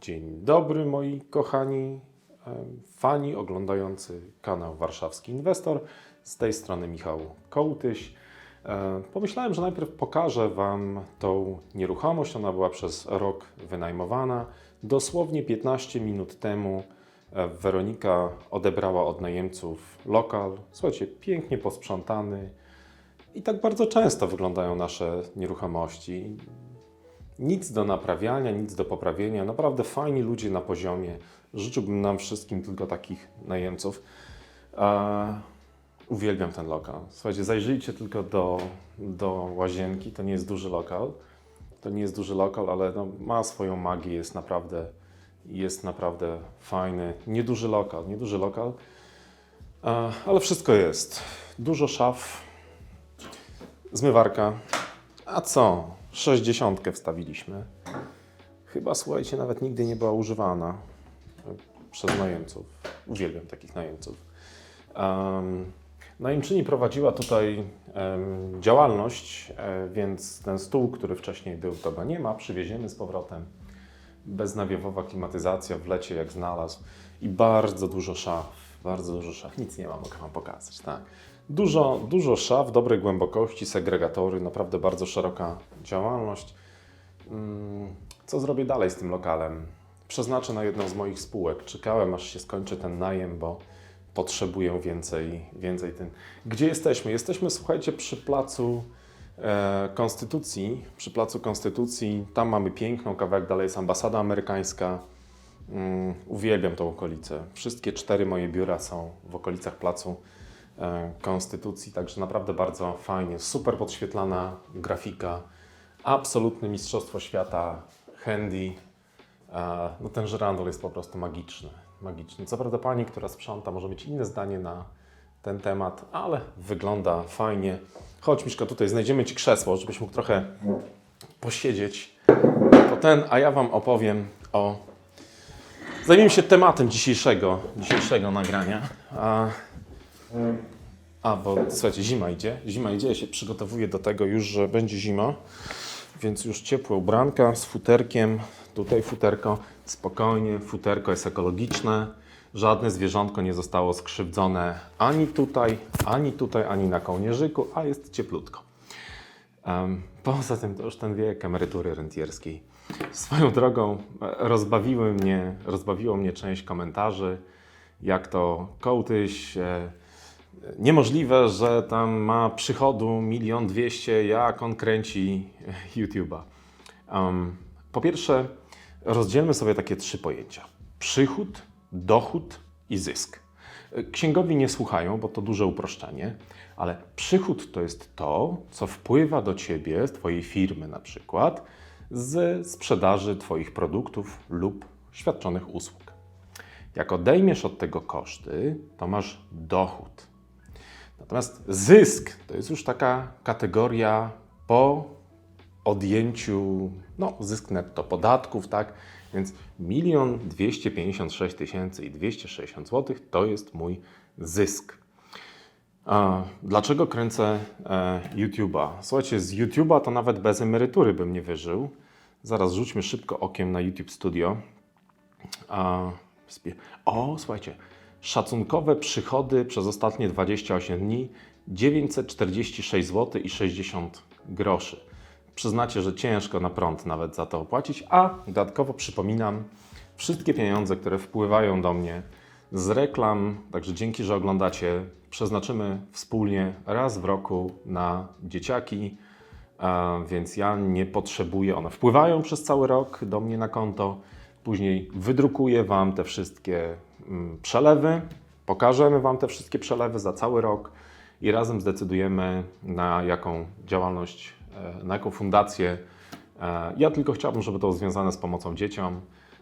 Dzień dobry moi kochani em, fani oglądający kanał Warszawski Inwestor. Z tej strony Michał Kołtyś. E, Pomyślałem, że najpierw pokażę Wam tą nieruchomość. Ona była przez rok wynajmowana. Dosłownie 15 minut temu e, Weronika odebrała od najemców lokal. Słuchajcie, pięknie posprzątany. I tak bardzo często wyglądają nasze nieruchomości. Nic do naprawiania, nic do poprawienia. Naprawdę fajni ludzie na poziomie. Życzyłbym nam wszystkim tylko takich najemców. Uwielbiam ten lokal. Słuchajcie, zajrzyjcie tylko do, do łazienki. To nie jest duży lokal. To nie jest duży lokal, ale no, ma swoją magię. Jest naprawdę, jest naprawdę fajny. Nieduży lokal, nieduży lokal. Ale wszystko jest. Dużo szaf, zmywarka. A co? 60 wstawiliśmy. Chyba, słuchajcie, nawet nigdy nie była używana przez najemców. Uwielbiam takich najemców. Um, najemczyni prowadziła tutaj em, działalność, e, więc ten stół, który wcześniej był, to nie ma. Przywieziemy z powrotem. Beznawiewowa klimatyzacja w lecie jak znalazł. I bardzo dużo szaf. Bardzo dużo szaf. Nic nie ma, mogę Wam pokazać. Tak. Dużo, dużo szaf, dobrej głębokości, segregatory, naprawdę bardzo szeroka działalność. Mm, Co zrobię dalej z tym lokalem? Przeznaczę na jedną z moich spółek. Czekałem, aż się skończy ten najem, bo potrzebuję więcej, więcej tym. Gdzie jesteśmy? Jesteśmy, słuchajcie, przy placu e, Konstytucji. Przy placu Konstytucji. Tam mamy piękną, kawałek dalej jest ambasada amerykańska. Mm, uwielbiam tą okolicę. Wszystkie cztery moje biura są w okolicach placu Konstytucji, także naprawdę bardzo fajnie. Super podświetlana grafika, absolutne mistrzostwo świata, handy. E, No ten żyrandol jest po prostu magiczny. magiczny. Co prawda pani, która sprząta, może mieć inne zdanie na ten temat, ale wygląda fajnie. Chodź Miszka, tutaj znajdziemy Ci krzesło, żebyś mógł trochę posiedzieć. To ten, a ja Wam opowiem o Zajmiemy się tematem dzisiejszego, dzisiejszego nagrania. A, bo słuchajcie, zima idzie. Zima idzie, ja się przygotowuję do tego już, że będzie zima. Więc już ciepłe ubranka z futerkiem. Tutaj futerko spokojnie, futerko jest ekologiczne. Żadne zwierzątko nie zostało skrzywdzone ani tutaj, ani tutaj, ani na kołnierzyku, a jest cieplutko. Em, Poza tym to już ten wiek emerytury rentierskiej. Swoją drogą e, rozbawiły mnie, rozbawiło mnie część komentarzy, jak to kołtyś, e, niemożliwe, że tam ma przychodu milion dwieście, jak on kręci YouTube'a. Em, po pierwsze, rozdzielmy sobie takie trzy pojęcia. Przychód, dochód i zysk. Księgowi nie słuchają, bo to duże uproszczenie, ale przychód to jest to, co wpływa do ciebie, z twojej firmy na przykład, z sprzedaży twoich produktów lub świadczonych usług. Jak odejmiesz od tego koszty, to masz dochód. Natomiast zysk to jest już taka kategoria po odjęciu, no, zysk netto podatków, tak? Więc 1 256 tysięcy i 260 zł to jest mój zysk. Dlaczego kręcę e, YouTube'a? Słuchajcie, z YouTube'a to nawet bez emerytury bym nie wyżył. Zaraz rzućmy szybko okiem na YouTube Studio. O, słuchajcie, szacunkowe przychody przez ostatnie 28 dni 946 zł i 60 groszy. Przyznacie, że ciężko na prąd nawet za to opłacić, a dodatkowo przypominam, wszystkie pieniądze, które wpływają do mnie z reklam, także dzięki, że oglądacie, przeznaczymy wspólnie raz w roku na dzieciaki, więc ja nie potrzebuję, one wpływają przez cały rok do mnie na konto, później wydrukuję Wam te wszystkie mm, przelewy, pokażemy Wam te wszystkie przelewy za cały rok i razem zdecydujemy na jaką działalność, e, na jaką fundację. E, Ja tylko chciałbym, żeby to było związane z pomocą dzieciom.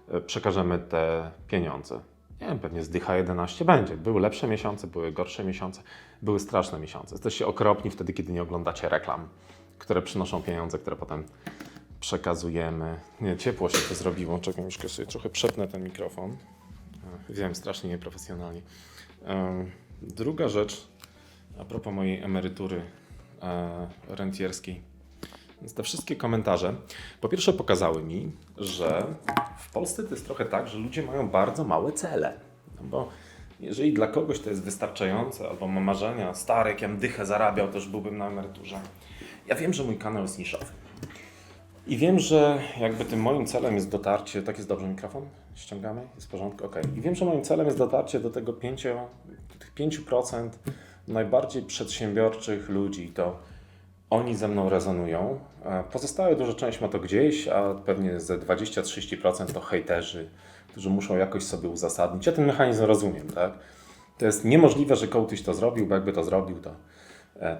E, Przekażemy te pieniądze. Nie wiem, pewnie zdycha 11 będzie. Były lepsze miesiące, były gorsze miesiące, były straszne miesiące. Jesteście okropni wtedy, kiedy nie oglądacie reklam, które przynoszą pieniądze, które potem przekazujemy. Nie, ciepło się to zrobiło. Czekaj, już sobie trochę przepnę ten mikrofon. E, Wiem, strasznie nieprofesjonalnie. Druga rzecz, a propos mojej emerytury e, rentierskiej. Więc te wszystkie komentarze, po pierwsze pokazały mi, że w Polsce to jest trochę tak, że ludzie mają bardzo małe cele. No bo jeżeli dla kogoś to jest wystarczające, albo ma marzenia, stary, jak ja dychę zarabiał, już byłbym na emeryturze. Ja wiem, że mój kanał jest niszowy. I wiem, że jakby tym moim celem jest dotarcie, tak jest dobrze mikrofon? Ściągamy? Jest w porządku? Ok. I wiem, że moim celem jest dotarcie do tego 5, do tych 5% najbardziej przedsiębiorczych ludzi. To oni ze mną rezonują. E, Pozostałe duża część ma to gdzieś, a pewnie ze 20-30% to hejterzy, którzy muszą jakoś sobie uzasadnić. Ja ten mechanizm rozumiem, tak? To jest niemożliwe, że kołtyś to zrobił, bo jakby to zrobił, to,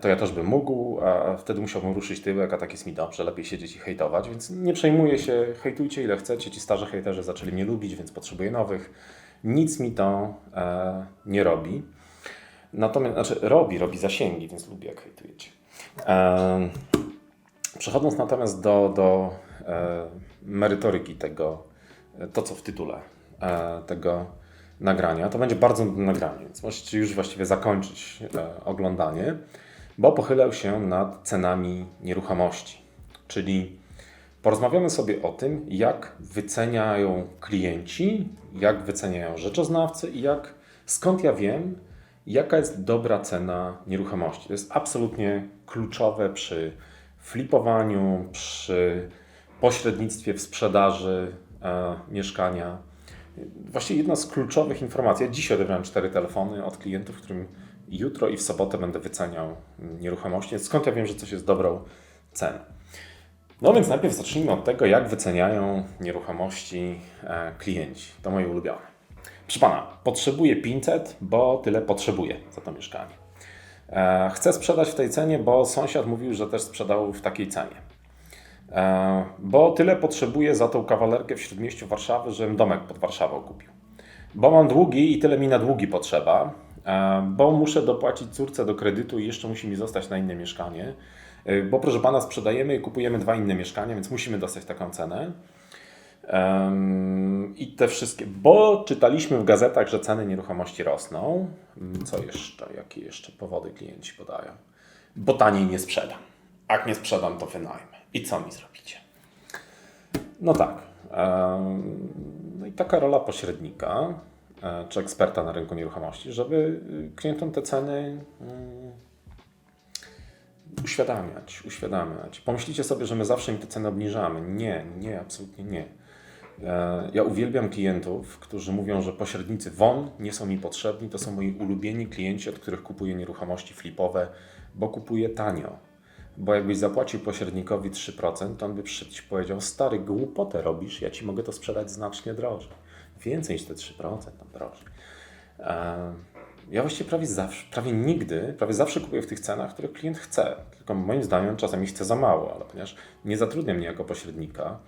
to ja też bym mógł, a wtedy musiałbym ruszyć tyłek, a tak jest mi dobrze, lepiej siedzieć i hejtować, więc nie przejmuję się, hejtujcie ile chcecie, ci starzy hejterzy zaczęli mnie lubić, więc potrzebuję nowych. Nic mi to e, nie robi. Natomiast, znaczy robi, robi zasięgi, więc lubię jak hejtujecie. E, przechodząc natomiast do, do e, merytoryki tego, e, to co w tytule e, tego nagrania, to będzie bardzo nudne nagranie, więc możecie już właściwie zakończyć e, oglądanie, bo pochylę się nad cenami nieruchomości, czyli porozmawiamy sobie o tym, jak wyceniają klienci, jak wyceniają rzeczoznawcy i jak, skąd ja wiem, jaka jest dobra cena nieruchomości. To jest absolutnie kluczowe przy flipowaniu, przy pośrednictwie w sprzedaży e, mieszkania. Właściwie jedna z kluczowych informacji. Ja dzisiaj odebrałem cztery telefony od klientów, którym jutro i w sobotę będę wyceniał nieruchomości. Skąd ja wiem, że coś jest dobrą ceną? No więc najpierw zacznijmy od tego, jak wyceniają nieruchomości e, klienci. To moje ulubione. Proszę pana, potrzebuję 500, bo tyle potrzebuję za to mieszkanie. E, chcę sprzedać w tej cenie, bo sąsiad mówił, że też sprzedał w takiej cenie. E, bo tyle potrzebuję za tą kawalerkę w śródmieściu Warszawy, żebym domek pod Warszawą kupił. Bo mam długi i tyle mi na długi potrzeba, bo muszę dopłacić córce do kredytu i jeszcze musi mi zostać na inne mieszkanie. E, Bo proszę pana, sprzedajemy i kupujemy dwa inne mieszkania, więc musimy dostać taką cenę. I te wszystkie, bo czytaliśmy w gazetach, że ceny nieruchomości rosną. Mm, Co jeszcze? Jakie jeszcze powody klienci podają? Bo taniej nie sprzedam. Jak nie sprzedam, to wynajmę. I co mi zrobicie? No tak. No i taka rola pośrednika czy eksperta na rynku nieruchomości, żeby y, klientom te ceny mm, uświadamiać, uświadamiać. Pomyślicie sobie, że my zawsze im te ceny obniżamy. Nie, nie, absolutnie nie. E, Ja uwielbiam klientów, którzy mówią, że pośrednicy WON nie są mi potrzebni, to są moi ulubieni klienci, od których kupuję nieruchomości flipowe, bo kupuję tanio. Bo jakbyś zapłacił pośrednikowi 3%, to on by przyszedł powiedział, stary, głupotę robisz, ja ci mogę to sprzedać znacznie drożej. Więcej niż te 3%, tam drożej. E, Ja właściwie prawie zawsze, prawie nigdy, prawie zawsze kupuję w tych cenach, które klient chce. Tylko moim zdaniem czasami chce za mało, ale ponieważ nie zatrudnia mnie jako pośrednika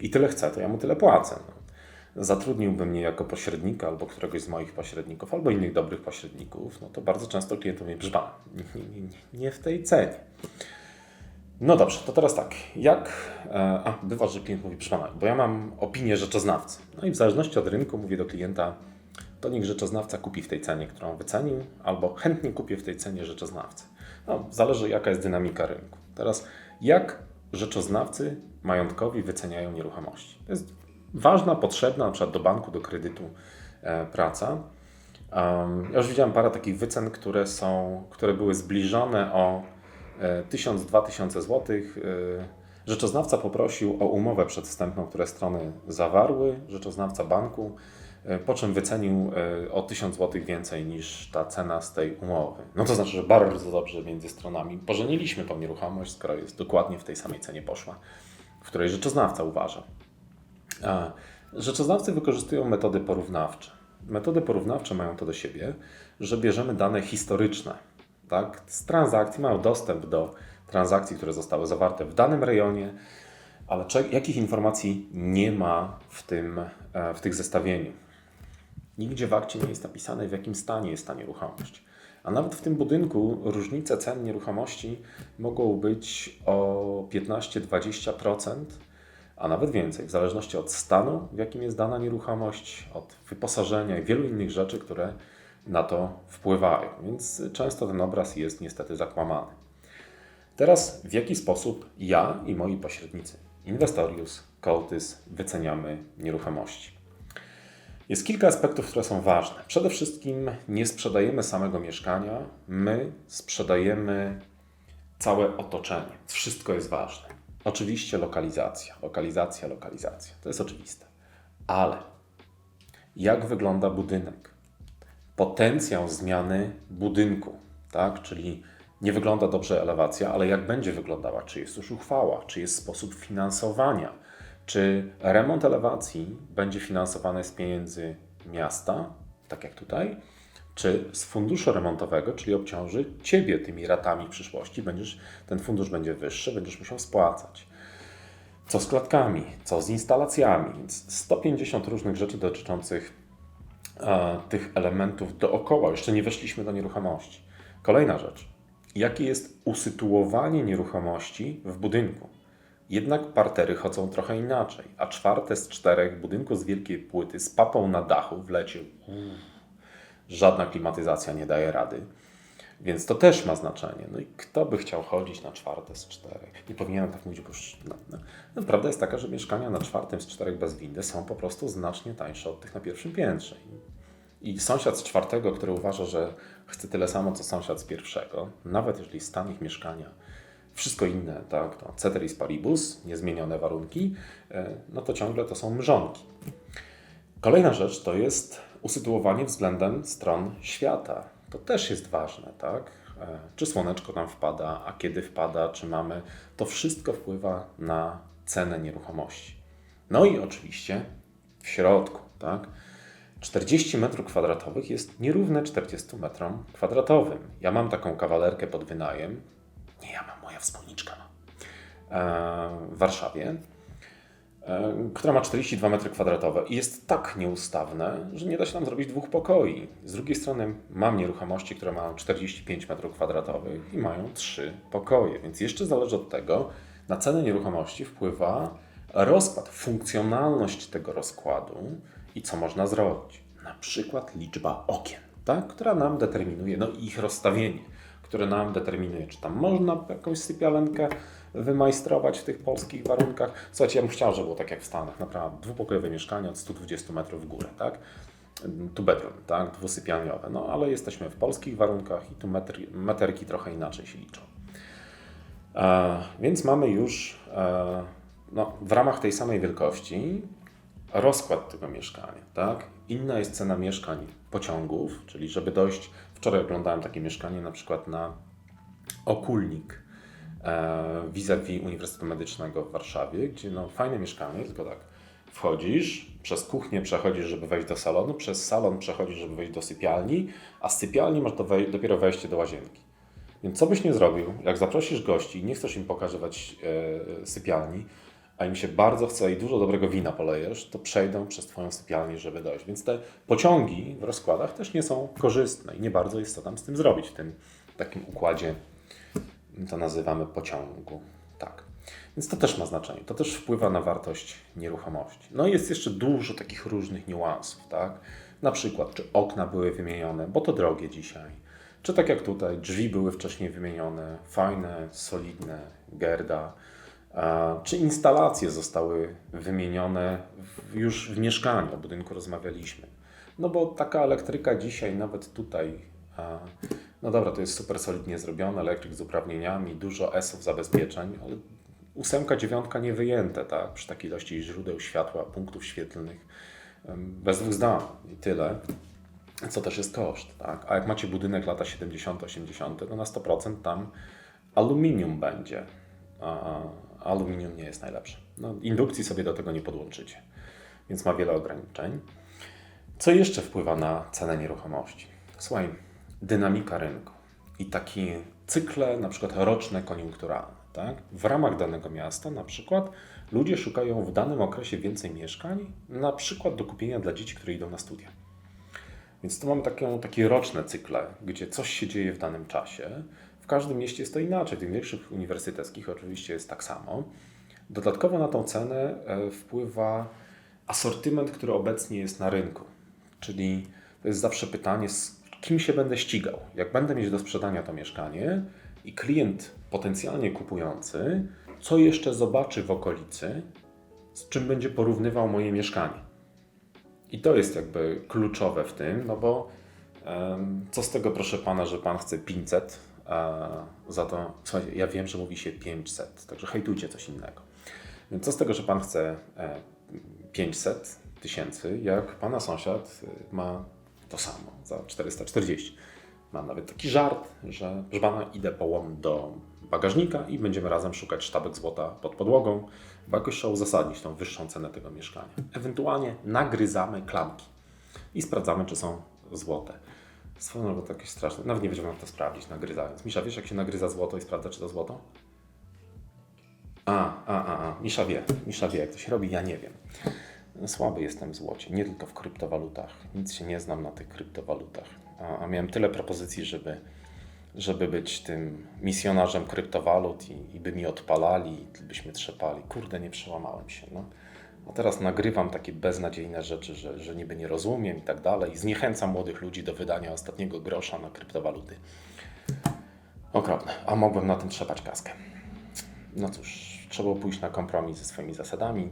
i tyle chce, to ja mu tyle płacę. No. Zatrudniłby mnie jako pośrednika albo któregoś z moich pośredników, albo innych dobrych pośredników, no to bardzo często klient mówi, nie, nie, nie, nie w tej cenie. No dobrze, to teraz tak. Jak. e, A, bywa, że klient mówi, proszę pana, bo ja mam opinię rzeczoznawcy. No i w zależności od rynku mówię do klienta, to niech rzeczoznawca kupi w tej cenie, którą wycenił, albo chętnie kupię w tej cenie rzeczoznawcy. No, zależy jaka jest dynamika rynku. Teraz, jak rzeczoznawcy majątkowi wyceniają nieruchomości? To jest ważna, potrzebna, na przykład do banku, do kredytu e, praca. Um, ja już widziałem parę takich wycen, które, są, które były zbliżone o 1000-2000 zł. E, Rzeczoznawca poprosił o umowę przedwstępną, które strony zawarły, rzeczoznawca banku, e, po czym wycenił e, o 1000 zł więcej niż ta cena z tej umowy. No to znaczy, że bardzo dobrze między stronami pożeniliśmy tą nieruchomość, skoro jest dokładnie w tej samej cenie poszła, w której rzeczoznawca uważa. Rzeczoznawcy wykorzystują metody porównawcze. Metody porównawcze mają to do siebie, że bierzemy dane historyczne. Tak? Z transakcji mają dostęp do transakcji, które zostały zawarte w danym rejonie, ale jakich informacji nie ma w, tym, e, w tych zestawieniu. Nigdzie w akcie nie jest napisane, w jakim stanie jest ta nieruchomość. A nawet w tym budynku różnice cen nieruchomości mogą być o 15-20%, a nawet więcej, w zależności od stanu, w jakim jest dana nieruchomość, od wyposażenia i wielu innych rzeczy, które na to wpływają. Więc często ten obraz jest niestety zakłamany. Teraz w jaki sposób ja i moi pośrednicy, Investorius, Coltys, wyceniamy nieruchomości? Jest kilka aspektów, które są ważne. Przede wszystkim nie sprzedajemy samego mieszkania, my sprzedajemy całe otoczenie. Wszystko jest ważne. Oczywiście lokalizacja, lokalizacja, lokalizacja. To jest oczywiste. Ale jak wygląda budynek? Potencjał zmiany budynku, tak? Czyli nie wygląda dobrze elewacja, ale jak będzie wyglądała? Czy jest już uchwała? Czy jest sposób finansowania? Czy remont elewacji będzie finansowany z pieniędzy miasta, tak jak tutaj, czy z funduszu remontowego, czyli obciąży Ciebie tymi ratami w przyszłości, będziesz, ten fundusz będzie wyższy, będziesz musiał spłacać. Co z klatkami, co z instalacjami, więc 150 różnych rzeczy dotyczących tych elementów dookoła. Jeszcze nie weszliśmy do nieruchomości. Kolejna rzecz. Jakie jest usytuowanie nieruchomości w budynku? Jednak partery chodzą trochę inaczej, a czwarte z czterech budynku z wielkiej płyty z papą na dachu w lecie. Uff, żadna klimatyzacja nie daje rady. Więc to też ma znaczenie. No i kto by chciał chodzić na czwarte z czterech? Nie powinienem tak mówić, bo już, no, no. No, prawda jest taka, że mieszkania na czwartym z czterech bez windy są po prostu znacznie tańsze od tych na pierwszym piętrze. I, i sąsiad z czwartego, który uważa, że chce tyle samo co sąsiad z pierwszego, nawet jeżeli stan ich mieszkania, wszystko inne, tak, to ceteris paribus, niezmienione warunki, e, no to ciągle to są mrzonki. Kolejna rzecz to jest usytuowanie względem stron świata. To też jest ważne, tak? E, Czy słoneczko nam wpada, a kiedy wpada, czy mamy. To wszystko wpływa na cenę nieruchomości. No i oczywiście w środku, tak? 40 metrów kwadratowych jest nierówne 40 metrom kwadratowym. Ja mam taką kawalerkę pod wynajem. Nie ja mam, moja wspólniczka ma. E, W Warszawie która ma 42 metry kwadratowe i jest tak nieustawne, że nie da się tam zrobić dwóch pokoi. Z drugiej strony mam nieruchomości, które mają 45 metrów kwadratowych i mają trzy pokoje, więc jeszcze zależy od tego, na cenę nieruchomości wpływa rozkład, funkcjonalność tego rozkładu i co można zrobić. Na przykład liczba okien, tak? która nam determinuje, no ich rozstawienie, które nam determinuje, czy tam można jakąś sypialenkę wymajstrować w tych polskich warunkach. Słuchajcie, ja bym chciał, żeby było tak jak w Stanach, naprawdę dwupokojowe mieszkanie od 120 metrów w górę, tak? Tu bedroom, tak? Dwusypialniowe, no ale jesteśmy w polskich warunkach i tu metr, meterki trochę inaczej się liczą. E, więc mamy już e, no, w ramach tej samej wielkości rozkład tego mieszkania, tak? Inna jest cena mieszkań pociągów, czyli żeby dojść, wczoraj oglądałem takie mieszkanie na przykład na Okulnik vis-a-vis Uniwersytetu Medycznego w Warszawie, gdzie no fajne mieszkanie, tylko tak, wchodzisz, przez kuchnię przechodzisz, żeby wejść do salonu, przez salon przechodzisz, żeby wejść do sypialni, a z sypialni masz dopiero wejście do łazienki. Więc co byś nie zrobił, jak zaprosisz gości i nie chcesz im pokazywać e, sypialni, a im się bardzo chce i dużo dobrego wina polejesz, to przejdą przez Twoją sypialnię, żeby dojść. Więc te pociągi w rozkładach też nie są korzystne i nie bardzo jest co tam z tym zrobić w tym takim układzie, to nazywamy pociągu. Tak. Więc to też ma znaczenie. To też wpływa na wartość nieruchomości. No i jest jeszcze dużo takich różnych niuansów, tak? Na przykład, czy okna były wymienione, bo to drogie dzisiaj. Czy tak jak tutaj, drzwi były wcześniej wymienione, fajne, solidne, gerda. Czy instalacje zostały wymienione już w mieszkaniu, o budynku rozmawialiśmy. No bo taka elektryka dzisiaj, nawet tutaj, no dobra, to jest super solidnie zrobione, elektryk z uprawnieniami, dużo S-ów zabezpieczeń, ale ósemka, dziewiątka nie wyjęte, tak, przy takiej ilości źródeł światła, punktów świetlnych, bez dwóch zdań i tyle, co też jest koszt, tak. A jak macie budynek lata 70, 80, to na 100% tam aluminium będzie, a aluminium nie jest najlepsze. No, indukcji sobie do tego nie podłączycie, więc ma wiele ograniczeń. Co jeszcze wpływa na cenę nieruchomości? Słuchaj, dynamika rynku i takie cykle, na przykład roczne, koniunkturalne. Tak? W ramach danego miasta, na przykład, ludzie szukają w danym okresie więcej mieszkań, na przykład do kupienia dla dzieci, które idą na studia. Więc tu mamy takie, takie roczne cykle, gdzie coś się dzieje w danym czasie. W każdym mieście jest to inaczej. W tych większych uniwersyteckich oczywiście jest tak samo. Dodatkowo na tą cenę e, wpływa asortyment, który obecnie jest na rynku. Czyli to jest zawsze pytanie, kim się będę ścigał. Jak będę mieć do sprzedania to mieszkanie I klient potencjalnie kupujący, co jeszcze zobaczy w okolicy, z czym będzie porównywał moje mieszkanie. I to jest jakby kluczowe w tym, no bo co z tego, proszę pana, że pan chce 500, a za to, słuchajcie, ja wiem, że mówi się 500, także hejtujcie coś innego. Więc co z tego, że pan chce e, 500 tysięcy, jak pana sąsiad y, ma to samo za 440. Mam nawet taki żart, że proszę idę połom do bagażnika i będziemy razem szukać sztabek złota pod podłogą, bo jakoś trzeba uzasadnić tą wyższą cenę tego mieszkania. Ewentualnie nagryzamy klamki i sprawdzamy, czy są złote. Swoją drogą to jakieś straszne. Nawet nie będziemy to sprawdzić, nagryzając. Misza, wiesz, jak się nagryza złoto i sprawdza, czy to złoto? A, a, a, a. Misza wie. Misza wie, jak to się robi, ja nie wiem. Słaby jestem w złocie, nie tylko w kryptowalutach. Nic się nie znam na tych kryptowalutach. A, a miałem tyle propozycji, żeby, żeby być tym misjonarzem kryptowalut i, i by mi odpalali, i byśmy trzepali. Kurde, nie przełamałem się. No. A teraz nagrywam takie beznadziejne rzeczy, że, że niby nie rozumiem i tak dalej. I zniechęcam młodych ludzi do wydania ostatniego grosza na kryptowaluty. Okropne. A mogłem na tym trzepać kaskę. No cóż, trzeba pójść na kompromis ze swoimi zasadami.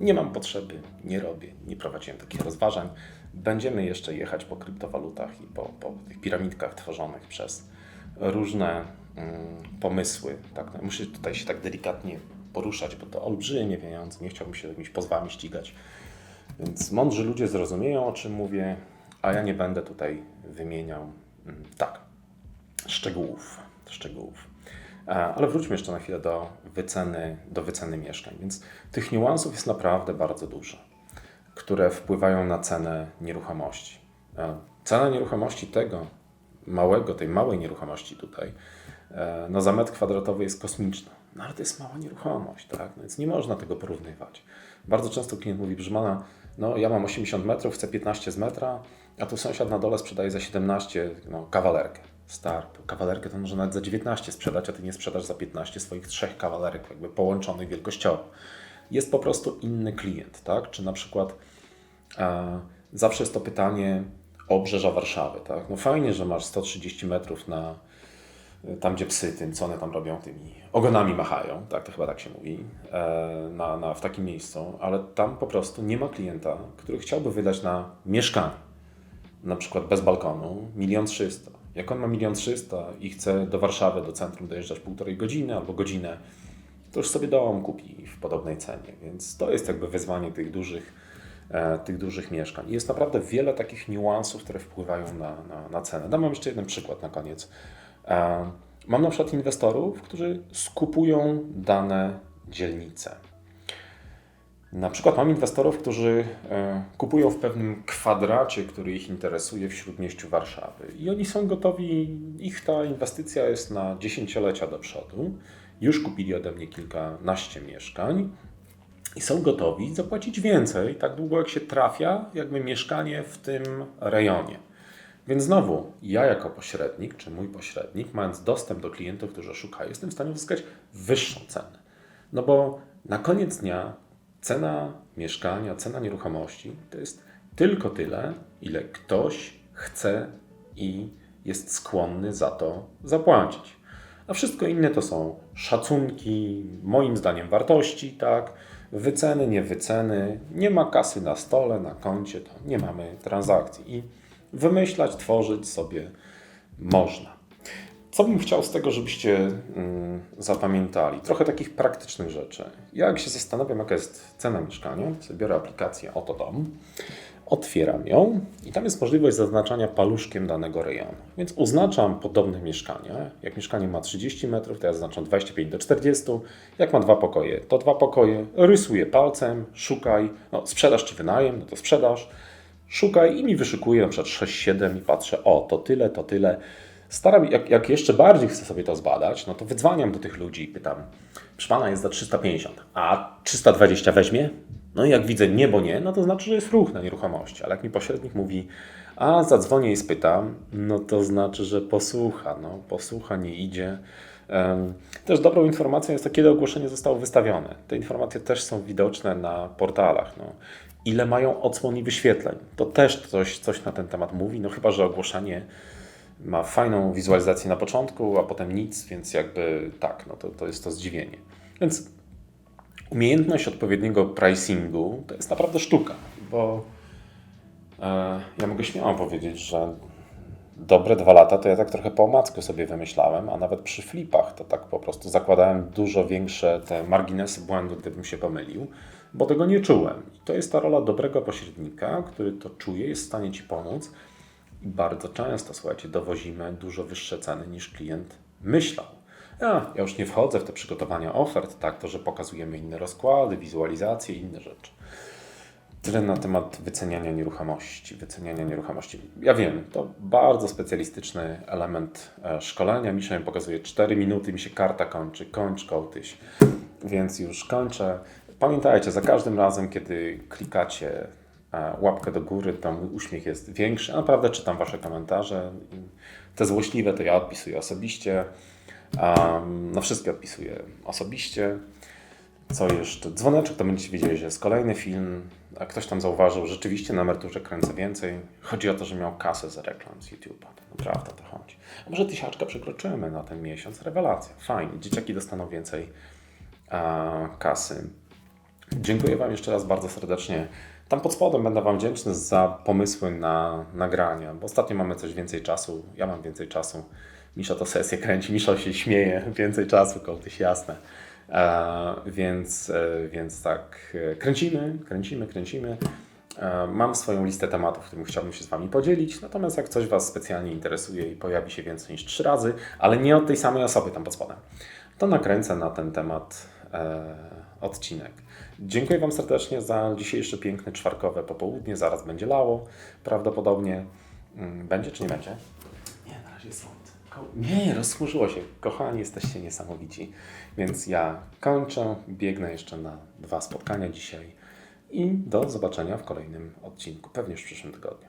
Nie mam potrzeby, nie robię, nie prowadziłem takich rozważań. Będziemy jeszcze jechać po kryptowalutach i po, po tych piramidkach tworzonych przez różne mm, pomysły. Tak? No, muszę tutaj się tak delikatnie poruszać, bo to olbrzymie pieniądze, nie chciałbym się jakimiś pozwami ścigać. Więc mądrzy ludzie zrozumieją, o czym mówię, a ja nie będę tutaj wymieniał mm, tak, szczegółów. szczegółów. E, Ale wróćmy jeszcze na chwilę do wyceny, do wyceny mieszkań. Więc tych niuansów jest naprawdę bardzo dużo, które wpływają na cenę nieruchomości. E, Cena nieruchomości tego małego, tej małej nieruchomości tutaj, e, no za metr kwadratowy jest kosmiczna. No ale to jest mała nieruchomość, tak? No więc nie można tego porównywać. Bardzo często klient mówi, proszę pana, no ja mam 80 metrów, chcę 15 z metra, a tu sąsiad na dole sprzedaje za 17 no, kawalerkę. Star, kawalerkę to może nawet za 19 sprzedać, a ty nie sprzedasz za 15 swoich trzech kawalerek, jakby połączonych wielkościowo. Jest po prostu inny klient, tak? Czy na przykład e, zawsze jest to pytanie obrzeża Warszawy, tak? No fajnie, że masz 130 metrów na tam, gdzie psy tym, co one tam robią, tymi ogonami machają, tak, to chyba tak się mówi, e, na, na, w takim miejscu, ale tam po prostu nie ma klienta, który chciałby wydać na mieszkanie, na przykład bez balkonu, milion trzysta. Jak on ma milion trzysta i chce do Warszawy, do centrum dojeżdżać półtorej godziny albo godzinę, to już sobie dom kupi w podobnej cenie, więc to jest jakby wyzwanie tych dużych, e, tych dużych mieszkań. I jest naprawdę wiele takich niuansów, które wpływają na, na, na cenę. Dam wam jeszcze jeden przykład na koniec. E, Mam na przykład inwestorów, którzy skupują dane dzielnice. Na przykład mam inwestorów, którzy e, kupują w pewnym kwadracie, który ich interesuje w śródmieściu Warszawy. I oni są gotowi, ich ta inwestycja jest na dziesięciolecia do przodu. Już kupili ode mnie kilkanaście mieszkań i są gotowi zapłacić więcej, tak długo jak się trafia, jakby mieszkanie w tym rejonie. Więc znowu, ja jako pośrednik, czy mój pośrednik, mając dostęp do klientów, którzy szukają, jestem w stanie uzyskać wyższą cenę. No bo na koniec dnia cena mieszkania, cena nieruchomości to jest tylko tyle, ile ktoś chce i jest skłonny za to zapłacić. A wszystko inne to są szacunki, moim zdaniem wartości, tak? Wyceny, nie wyceny. Nie ma kasy na stole, na koncie, to nie mamy transakcji. I wymyślać, tworzyć sobie można. Co bym chciał z tego, żebyście mm, zapamiętali? Trochę takich praktycznych rzeczy. Ja jak się zastanawiam, jaka jest cena mieszkania, to sobie biorę aplikację Oto Dom, otwieram ją i tam jest możliwość zaznaczania paluszkiem danego rejonu. Więc oznaczam podobne mieszkania. Jak mieszkanie ma 30 metrów, to ja zaznaczam 25 do 40. Jak ma dwa pokoje, to dwa pokoje. Rysuję palcem, szukaj, no, sprzedaż czy wynajem, no to sprzedaż szukaj i mi wyszukuje na przykład 6-7 i patrzę, o, to tyle, to tyle. Staram, jak, jak jeszcze bardziej chcę sobie to zbadać, no to wydzwaniam do tych ludzi i pytam, proszę pana jest za 350, a 320 weźmie? No i jak widzę nie, bo nie, no to znaczy, że jest ruch na nieruchomości. Ale jak mi pośrednik mówi, a zadzwonię i spytam, no to znaczy, że posłucha, no posłucha, nie idzie. Też dobrą informacją jest to, kiedy ogłoszenie zostało wystawione. Te informacje też są widoczne na portalach. No ile mają odsłon i wyświetleń. To też coś, coś na ten temat mówi, no chyba, że ogłoszenie ma fajną wizualizację na początku, a potem nic, więc jakby tak, no to, to jest to zdziwienie. Więc umiejętność odpowiedniego pricingu to jest naprawdę sztuka, bo e, ja mogę śmiało powiedzieć, że dobre dwa lata to ja tak trochę po omacku sobie wymyślałem, a nawet przy flipach to tak po prostu zakładałem dużo większe te marginesy błędu, gdybym się pomylił, bo tego nie czułem. I to jest ta rola dobrego pośrednika, który to czuje, jest w stanie Ci pomóc bardzo często, słuchajcie, dowozimy dużo wyższe ceny niż klient myślał. Ja, ja już nie wchodzę w te przygotowania ofert, tak, to, że pokazujemy inne rozkłady, wizualizacje i inne rzeczy. Tyle na temat wyceniania nieruchomości. Wyceniania nieruchomości. Ja wiem, to bardzo specjalistyczny element e, szkolenia. Misza mi pokazuje 4 minuty, mi się karta kończy. Kończ kołtyś. Więc już kończę. Pamiętajcie, za każdym razem, kiedy klikacie łapkę do góry, mój uśmiech jest większy. A naprawdę czytam Wasze komentarze. Te złośliwe to ja odpisuję osobiście. Um, no wszystkie odpisuję osobiście. Co jeszcze? Dzwoneczek to będziecie wiedzieli, że jest kolejny film. A ktoś tam zauważył, rzeczywiście na emeryturze kręcę więcej. Chodzi o to, że miał kasę za reklam z YouTube'a. Naprawdę to chodzi. A może tysiaczka przekroczymy na ten miesiąc? Rewelacja. Fajnie. Dzieciaki dostaną więcej e, kasy. Dziękuję Wam jeszcze raz bardzo serdecznie. Tam pod spodem będę Wam wdzięczny za pomysły na nagrania, bo ostatnio mamy coś więcej czasu. Ja mam więcej czasu. Misza to sesję kręci, Misza się śmieje. Więcej czasu, kołtyś jasne. E, więc, e, więc tak, e, kręcimy, kręcimy, kręcimy. E, Mam swoją listę tematów, którymi chciałbym się z Wami podzielić. Natomiast jak coś Was specjalnie interesuje i pojawi się więcej niż trzy razy, ale nie od tej samej osoby tam pod spodem, to nakręcę na ten temat e, odcinek. Dziękuję Wam serdecznie za dzisiejsze piękne czwartkowe popołudnie. Zaraz będzie lało prawdopodobnie. Mm, Będzie czy nie będzie? Nie, na razie. Ko- Nie, rozchmurzyło się. Kochani, jesteście niesamowici. Więc ja kończę, biegnę jeszcze na dwa spotkania dzisiaj i do zobaczenia w kolejnym odcinku, pewnie już w przyszłym tygodniu.